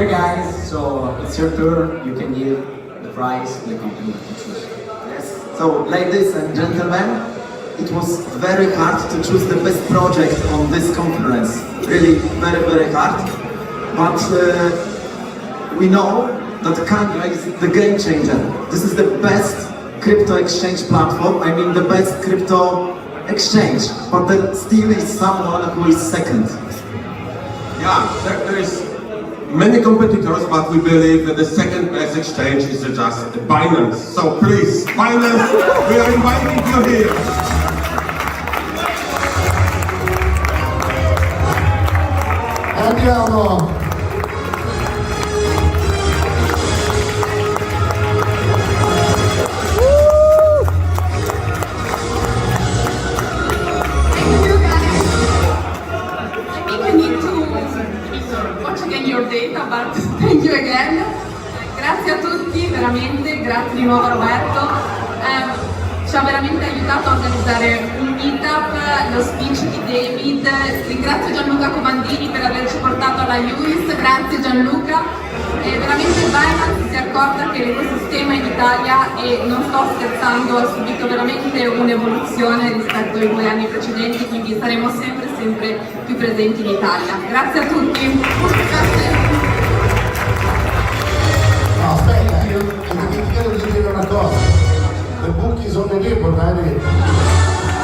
Okay, guys, so it's your turn. You can give the prize the company to choose. Yes. So, ladies and gentlemen, it was very hard to choose the best project on this conference. Really, very, very hard. But uh, we know that Kanga is the game changer. This is the best crypto exchange platform. I mean, the best crypto exchange. But there still is someone who is second. Yeah, there, there is many competitors, but we believe that the second best exchange is just Binance. So please, Binance, we are inviting you here. Andiamo! Roberto. Eh, ci ha veramente aiutato a organizzare un meetup, lo speech di David. Ringrazio Gianluca Comandini per averci portato alla UIS, grazie Gianluca. E veramente Binance si è accorta che l'ecosistema in Italia, e non sto scherzando, ha subito veramente un'evoluzione rispetto ai due anni precedenti, quindi saremo sempre, sempre più presenti in Italia. Grazie a tutti. Grazie. No, dimenticato di dire una cosa. Le buchi sono lì, portare.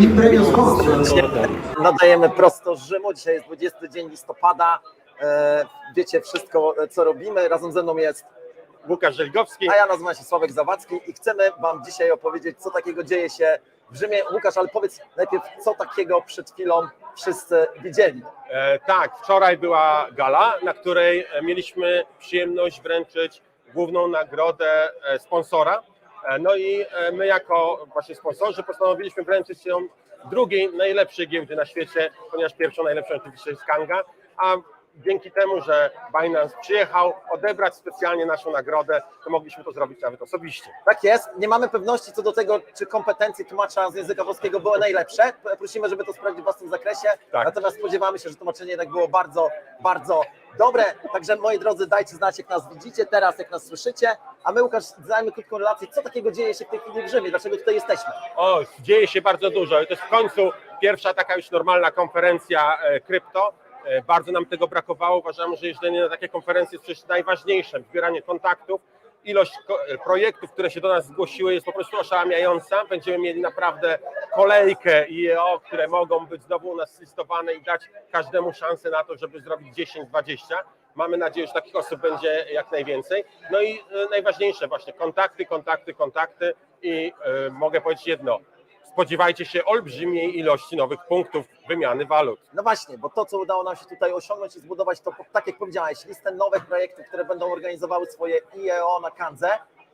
I premio sponsor. Nadajemy prosto z Rzymu. Dzisiaj jest 20 dzień listopada. E, Wiecie wszystko, co robimy. Razem ze mną jest, Łukasz Żelgowski. a ja nazywam się Sławek Zawadzki i chcemy Wam dzisiaj opowiedzieć, co takiego dzieje się w Rzymie. Łukasz, ale powiedz najpierw, co takiego przed chwilą wszyscy widzieli. E, tak, wczoraj była gala, na której mieliśmy przyjemność wręczyć główną nagrodę e, sponsora. E, no i e, my jako właśnie sponsorzy postanowiliśmy wręczyć ją drugiej najlepszej giełdy na świecie, ponieważ pierwszą najlepszą oczywiście jest Kanga, a dzięki temu, że Binance przyjechał odebrać specjalnie naszą nagrodę, to mogliśmy to zrobić nawet osobiście. Tak jest. Nie mamy pewności co do tego, czy kompetencje tłumacza z języka włoskiego były najlepsze. Prosimy, żeby to sprawdzić w własnym zakresie. Tak. Natomiast spodziewamy się, że tłumaczenie jednak było bardzo, bardzo dobre. Także moi drodzy, dajcie znać, jak nas widzicie teraz, jak nas słyszycie. A my, Łukasz, zdajemy krótką relację, co takiego dzieje się w tej chwili w Rzymie, dlaczego tutaj jesteśmy. O, dzieje się bardzo dużo i to jest w końcu pierwsza taka już normalna konferencja e, krypto. E, Bardzo nam tego brakowało. Uważamy, że jeżdżenie na takie konferencje jest przecież najważniejsze. Zbieranie kontaktów. Ilość e, projektów, które się do nas zgłosiły, jest po prostu oszałamiająca. Będziemy mieli naprawdę kolejkę IEO, które mogą być znowu u nas listowane i dać każdemu szansę na to, żeby zrobić 10-20. Mamy nadzieję, że takich osób będzie jak najwięcej. No i e, najważniejsze właśnie kontakty, kontakty, kontakty i mogę powiedzieć jedno. Spodziewajcie się olbrzymiej ilości nowych punktów wymiany walut. No właśnie, bo to, co udało nam się tutaj osiągnąć i zbudować, to tak jak powiedziałeś, listę nowych projektów, które będą organizowały swoje IEO na Kandze.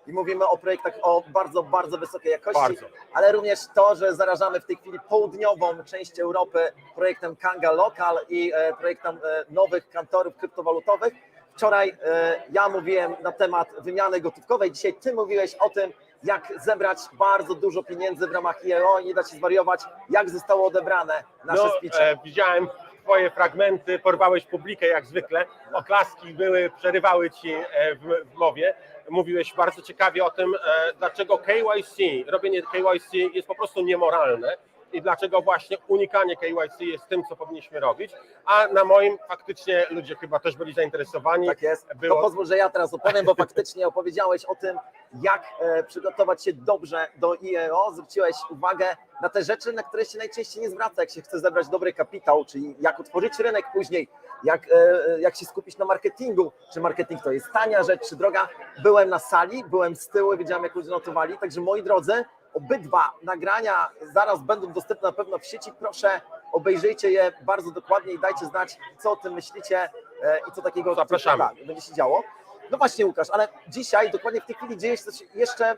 I mówimy o projektach o bardzo, bardzo wysokiej jakości, Bardzo. ale również to, że zarażamy w tej chwili południową część Europy projektem Kanga Local i e, projektem e, nowych kantorów kryptowalutowych. Wczoraj e, ja mówiłem na temat wymiany gotówkowej, dzisiaj ty mówiłeś o tym, jak zebrać bardzo dużo pieniędzy w ramach IEO i nie da się zwariować, jak zostało odebrane nasze No, speeche. e, widziałem twoje fragmenty, porwałeś publikę jak zwykle, oklaski były, przerywały ci e, w, w mowie. Mówiłeś bardzo ciekawie o tym, e, dlaczego KYC, robienie KYC jest po prostu niemoralne i dlaczego właśnie unikanie KYC jest tym, co powinniśmy robić, a na moim faktycznie ludzie chyba też byli zainteresowani. Tak jest. Było, To pozwól, że ja teraz opowiem, bo faktycznie opowiedziałeś o tym, jak e, przygotować się dobrze do IEO. Zwróciłeś uwagę na te rzeczy, na które się najczęściej nie zwraca, jak się chce zebrać dobry kapitał, czyli jak otworzyć rynek później, jak, e, jak się skupić na marketingu, czy marketing to jest tania rzecz, czy droga. Byłem na sali, byłem z tyłu, widziałem jak ludzie notowali, także moi drodzy, obydwa nagrania zaraz będą dostępne na pewno w sieci. Proszę, obejrzyjcie je bardzo dokładnie i dajcie znać, co o tym myślicie e, i co takiego Zapraszamy. tak, będzie się działo. No właśnie, Łukasz, ale dzisiaj, dokładnie w tej chwili dzieje się coś jeszcze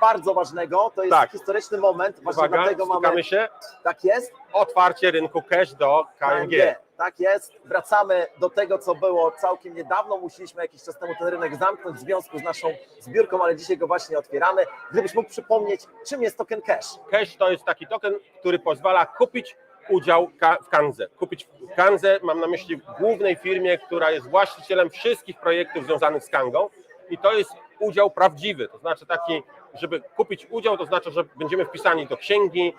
bardzo ważnego. To jest Tak. historyczny moment. Właśnie Uwaga, dlatego mamy. się. Tak jest. Otwarcie rynku cash do KNG. Tak jest. Wracamy do tego, co było całkiem niedawno. Musieliśmy jakiś czas temu ten rynek zamknąć w związku z naszą zbiórką, ale dzisiaj go właśnie otwieramy. Gdybyś mógł przypomnieć, czym jest token cash? Cash to jest taki token, który pozwala kupić udział w Kanze. Kupić Kanzę, mam na myśli w głównej firmie, która jest właścicielem wszystkich projektów związanych z Kangą i to jest udział prawdziwy, to znaczy taki, żeby kupić udział, to znaczy, że będziemy wpisani do księgi,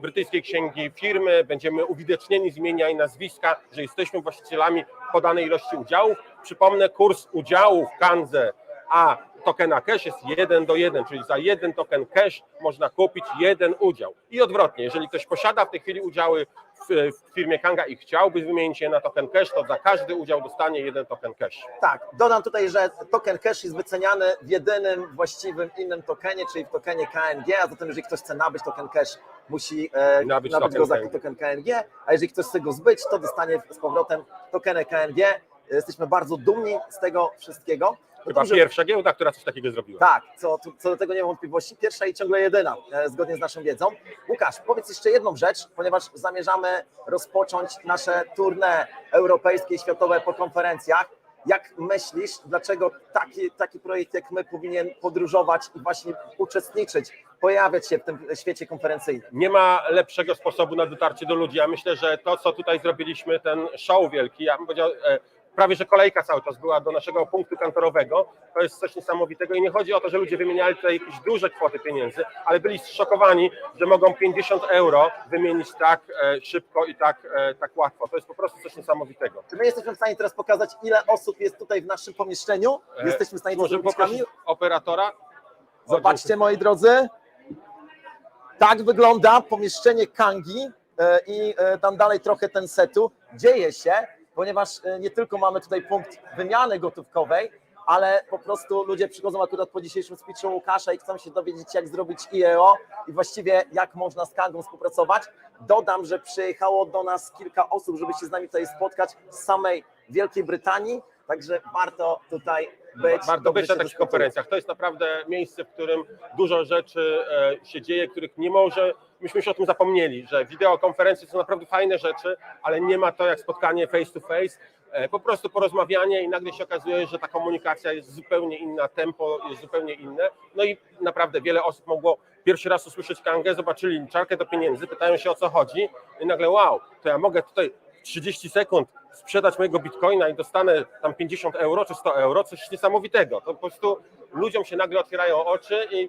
brytyjskiej księgi firmy, będziemy uwidocznieni z imienia i nazwiska, że jesteśmy właścicielami podanej ilości udziałów. Przypomnę, kurs udziału w Kanze a tokena cash jest 1 do 1, czyli za jeden token cash można kupić jeden udział. I odwrotnie, jeżeli ktoś posiada w tej chwili udziały w, w firmie Kanga i chciałby wymienić je na token cash, to za każdy udział dostanie jeden token cash. Tak, dodam tutaj, że token cash jest wyceniany w jedynym właściwym innym tokenie, czyli w tokenie KNG, a zatem jeżeli ktoś chce nabyć token cash, musi e, Nabyć nabyć token go za KNG. token KNG, a jeżeli ktoś chce go zbyć, to dostanie z powrotem tokeny KNG. Jesteśmy bardzo dumni z tego wszystkiego. No Chyba dobrze, pierwsza giełda, która coś takiego zrobiła. Tak, co, co do tego nie ma wątpliwości. Pierwsza i ciągle jedyna, e, zgodnie z naszą wiedzą. Łukasz, powiedz jeszcze jedną rzecz, ponieważ zamierzamy rozpocząć nasze tournée europejskie i światowe po konferencjach. Jak myślisz, dlaczego taki, taki projekt jak my powinien podróżować i właśnie uczestniczyć, pojawiać się w tym świecie konferencyjnym? Nie ma lepszego sposobu na dotarcie do ludzi. Ja myślę, że to, co tutaj zrobiliśmy, ten show wielki, ja bym powiedział, e, prawie że kolejka cały czas była do naszego punktu kantorowego, to jest coś niesamowitego i nie chodzi o to, że ludzie wymieniali tutaj jakieś duże kwoty pieniędzy, ale byli zszokowani, że mogą 50 euro wymienić tak e, szybko i tak, e, tak łatwo. To jest po prostu coś niesamowitego. Czy my jesteśmy w stanie teraz pokazać, ile osób jest tutaj w naszym pomieszczeniu? E, Jesteśmy w stanie to Możemy zrobić, poprosić Kamil? operatora? Zobaczcie, moi drodzy. Tak wygląda pomieszczenie Kangi e, i e, tam dalej trochę ten setu. Dzieje się, ponieważ e, nie tylko mamy tutaj punkt wymiany gotówkowej, ale po prostu ludzie przychodzą akurat po dzisiejszym speechu Łukasza i chcą się dowiedzieć, jak zrobić IEO i właściwie jak można z Kangą współpracować. Dodam, że przyjechało do nas kilka osób, żeby się z nami tutaj spotkać z samej Wielkiej Brytanii, także warto tutaj być. Warto być na takich konferencjach. To jest naprawdę miejsce, w którym dużo rzeczy e, się dzieje, których nie może, myśmy się o tym zapomnieli, że wideokonferencje są naprawdę fajne rzeczy, ale nie ma to jak spotkanie face to face, e, po prostu porozmawianie i nagle się okazuje, że ta komunikacja jest zupełnie inna, tempo jest zupełnie inne. No i naprawdę wiele osób mogło pierwszy raz usłyszeć Kangę, zobaczyli liczarkę do pieniędzy, pytają się o co chodzi i nagle wow, to ja mogę tutaj 30 sekund sprzedać mojego bitcoina i dostanę tam 50 euro czy 100 euro, coś niesamowitego. To po prostu ludziom się nagle otwierają oczy i e,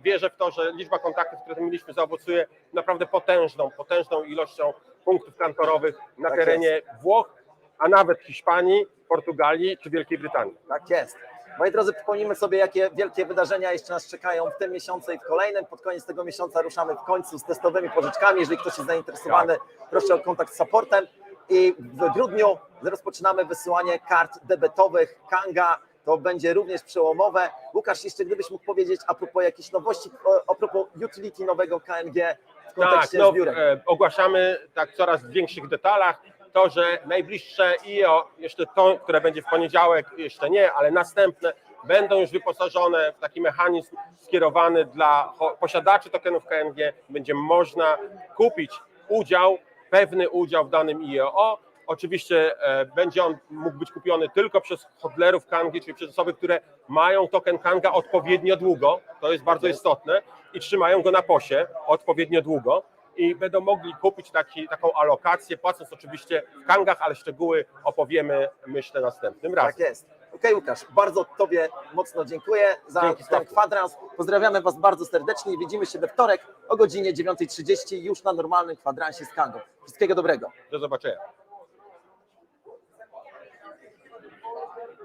wierzę w to, że liczba kontaktów, które mieliśmy, zaowocuje naprawdę potężną, potężną ilością punktów kantorowych na Tak terenie Włoch, a nawet Hiszpanii, Portugalii czy Wielkiej Brytanii. Tak jest. Moi drodzy, przypomnijmy sobie, jakie wielkie wydarzenia jeszcze nas czekają w tym miesiącu i w kolejnym. Pod koniec tego miesiąca ruszamy w końcu z testowymi pożyczkami. Jeżeli ktoś jest zainteresowany, proszę o kontakt z supportem. I w grudniu rozpoczynamy wysyłanie kart debetowych Kanga. To będzie również przełomowe. Łukasz, jeszcze gdybyś mógł powiedzieć a propos jakichś nowości, a propos utility nowego KNG w kontekście tak, no, e, ogłaszamy tak coraz w większych detalach to, że najbliższe IO, jeszcze to, które będzie w poniedziałek, jeszcze nie, ale następne, będą już wyposażone w taki mechanizm skierowany dla posiadaczy tokenów KNG. Będzie można kupić udział, pewny udział w danym IEO. Oczywiście e, będzie on mógł być kupiony tylko przez hodlerów Kangi, czyli przez osoby, które mają token Kanga odpowiednio długo, to jest bardzo istotne, i trzymają go na posie odpowiednio długo i będą mogli kupić taki, taką alokację, płacąc oczywiście w Kangach, ale szczegóły opowiemy, myślę, następnym razem. Tak jest. Okej, Łukasz, bardzo Tobie mocno dziękuję za Dzięki, ten kwadrans. Pozdrawiamy Was bardzo serdecznie i widzimy się we wtorek o godzinie 9.30 już na normalnym kwadransie z Kangą. Wszystkiego dobrego. Do zobaczenia.